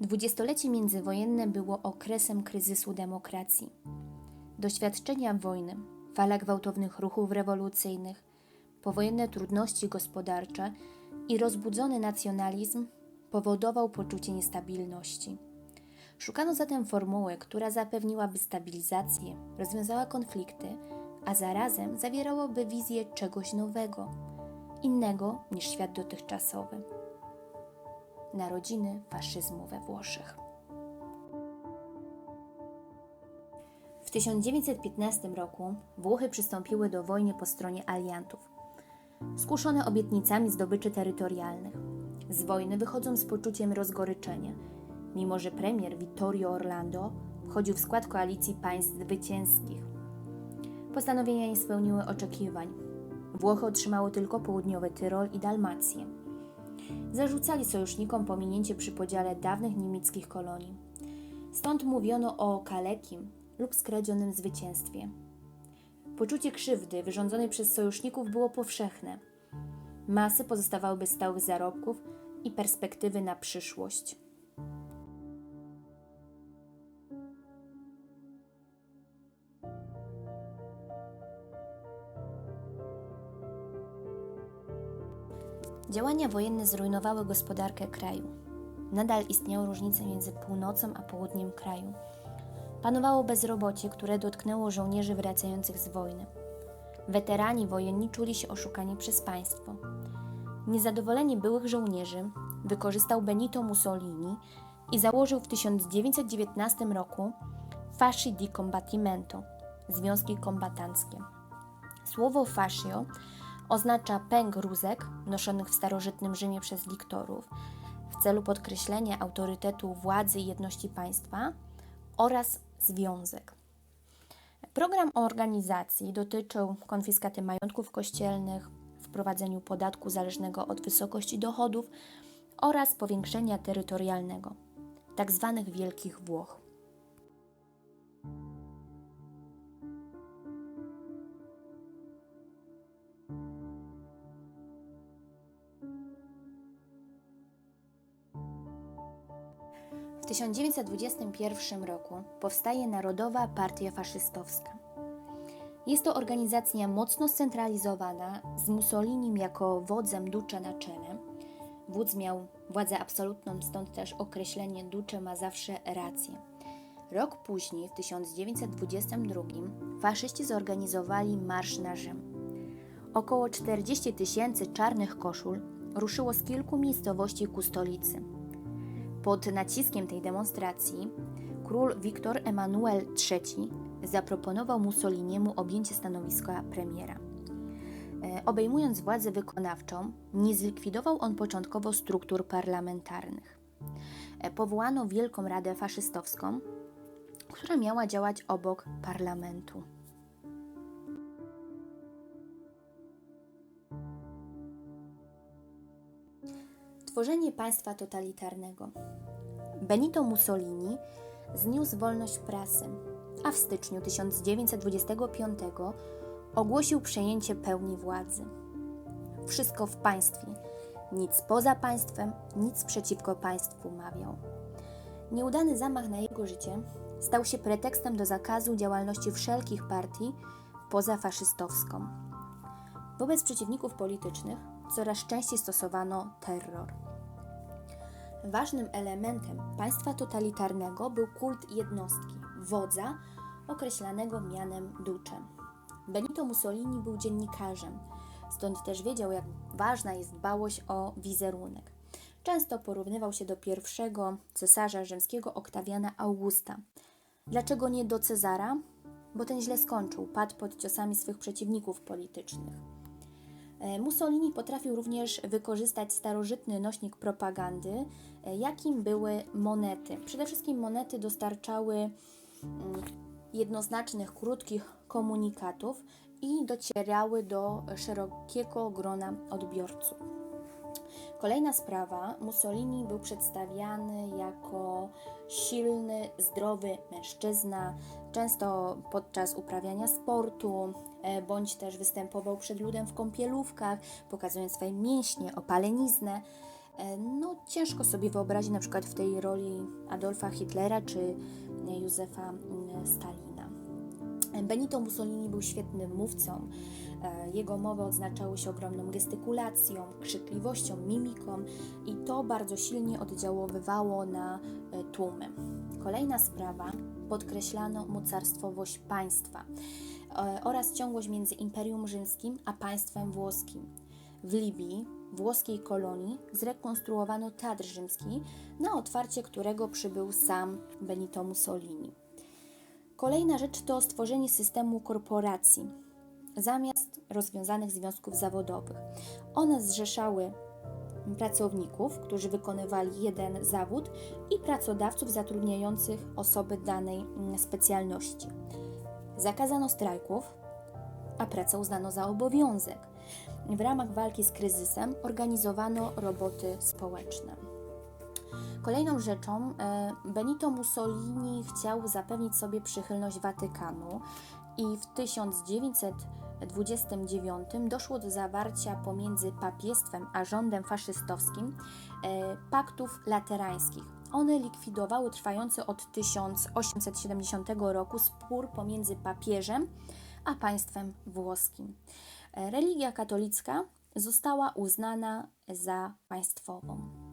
Dwudziestolecie międzywojenne było okresem kryzysu demokracji. Doświadczenia wojny, fala gwałtownych ruchów rewolucyjnych, powojenne trudności gospodarcze i rozbudzony nacjonalizm powodował poczucie niestabilności. Szukano zatem formuły, która zapewniłaby stabilizację, rozwiązała konflikty, a zarazem zawierałoby wizję czegoś nowego, innego niż świat dotychczasowy. Narodziny faszyzmu we Włoszech. W 1915 roku Włochy przystąpiły do wojny po stronie aliantów. Skuszone obietnicami zdobyczy terytorialnych, z wojny wychodzą z poczuciem rozgoryczenia, mimo że premier Vittorio Orlando wchodził w skład koalicji państw zwycięskich. Postanowienia nie spełniły oczekiwań. Włochy otrzymały tylko południowy Tyrol i Dalmację. Zarzucali sojusznikom pominięcie przy podziale dawnych niemieckich kolonii. Stąd mówiono o kalekim lub skradzionym zwycięstwie. Poczucie krzywdy wyrządzonej przez sojuszników było powszechne. Masy pozostawały bez stałych zarobków i perspektywy na przyszłość. Działania wojenne zrujnowały gospodarkę kraju. Nadal istniały różnice między północą a południem kraju. Panowało bezrobocie, które dotknęło żołnierzy wracających z wojny. Weterani wojenni czuli się oszukani przez państwo. Niezadowolenie byłych żołnierzy wykorzystał Benito Mussolini i założył w 1919 roku Fasci di Combattimento związki kombatanckie. Słowo fascio oznacza pęk rózek noszonych w starożytnym Rzymie przez liktorów w celu podkreślenia autorytetu władzy i jedności państwa oraz związek. Program organizacji dotyczył konfiskaty majątków kościelnych, wprowadzeniu podatku zależnego od wysokości dochodów oraz powiększenia terytorialnego, tzw. Wielkich Włoch. 1921 roku powstaje Narodowa Partia Faszystowska. Jest to organizacja mocno scentralizowana, z Mussolinim jako wodzem duce na czele. Wódz miał władzę absolutną, stąd też określenie duce ma zawsze rację. Rok później, w 1922, faszyści zorganizowali marsz na Rzym. Około 40 tysięcy czarnych koszul ruszyło z kilku miejscowości ku stolicy. Pod naciskiem tej demonstracji król Wiktor Emanuel III zaproponował Mussoliniemu objęcie stanowiska premiera. E, Obejmując władzę wykonawczą, nie zlikwidował on początkowo struktur parlamentarnych. E, Powołano Wielką Radę Faszystowską, która miała działać obok parlamentu. Tworzenie państwa totalitarnego. Benito Mussolini zniósł wolność prasy, a w styczniu 1925 ogłosił przejęcie pełni władzy. Wszystko w państwie, nic poza państwem, nic przeciwko państwu mawiał. Nieudany zamach na jego życie stał się pretekstem do zakazu działalności wszelkich partii poza faszystowską. Wobec przeciwników politycznych coraz częściej stosowano terror. Ważnym elementem państwa totalitarnego był kult jednostki, wodza, określanego mianem duce. Benito Mussolini był dziennikarzem, stąd też wiedział, jak ważna jest dbałość o wizerunek. Często porównywał się do pierwszego cesarza rzymskiego Oktawiana Augusta. Dlaczego nie do Cezara? Bo ten źle skończył, padł pod ciosami swych przeciwników politycznych. E, Mussolini potrafił również wykorzystać starożytny nośnik propagandy, e, jakim były monety. Przede wszystkim monety dostarczały mm, jednoznacznych, krótkich komunikatów i docierały do szerokiego grona odbiorców. Kolejna sprawa, Mussolini był przedstawiany jako silny, zdrowy mężczyzna, często podczas uprawiania sportu, e, bądź też występował przed ludem w kąpielówkach, pokazując swoje mięśnie, opaleniznę. E, No, ciężko sobie wyobrazić na przykład w tej roli Adolfa Hitlera czy e, Józefa mm, Stalina. Benito Mussolini był świetnym mówcą. E, Jego mowy odznaczały się ogromną gestykulacją, krzykliwością, mimiką i to bardzo silnie oddziaływało na e, tłumy. Kolejna sprawa podkreślano mocarstwowość państwa e, oraz ciągłość między Imperium Rzymskim a państwem włoskim. W Libii, włoskiej kolonii, zrekonstruowano Teatr Rzymski, na otwarcie którego przybył sam Benito Mussolini. Kolejna rzecz to stworzenie systemu korporacji zamiast rozwiązanych związków zawodowych. One zrzeszały pracowników, którzy wykonywali jeden zawód i pracodawców zatrudniających osoby danej mm, specjalności. Zakazano strajków, a pracę uznano za obowiązek. W ramach walki z kryzysem organizowano roboty społeczne. Kolejną rzeczą e, Benito Mussolini chciał zapewnić sobie przychylność Watykanu i w 1929 doszło do zawarcia pomiędzy papiestwem a rządem faszystowskim e, paktów laterańskich. One likwidowały trwający od 1870 roku spór pomiędzy papieżem a państwem włoskim. E, Religia katolicka została uznana za państwową.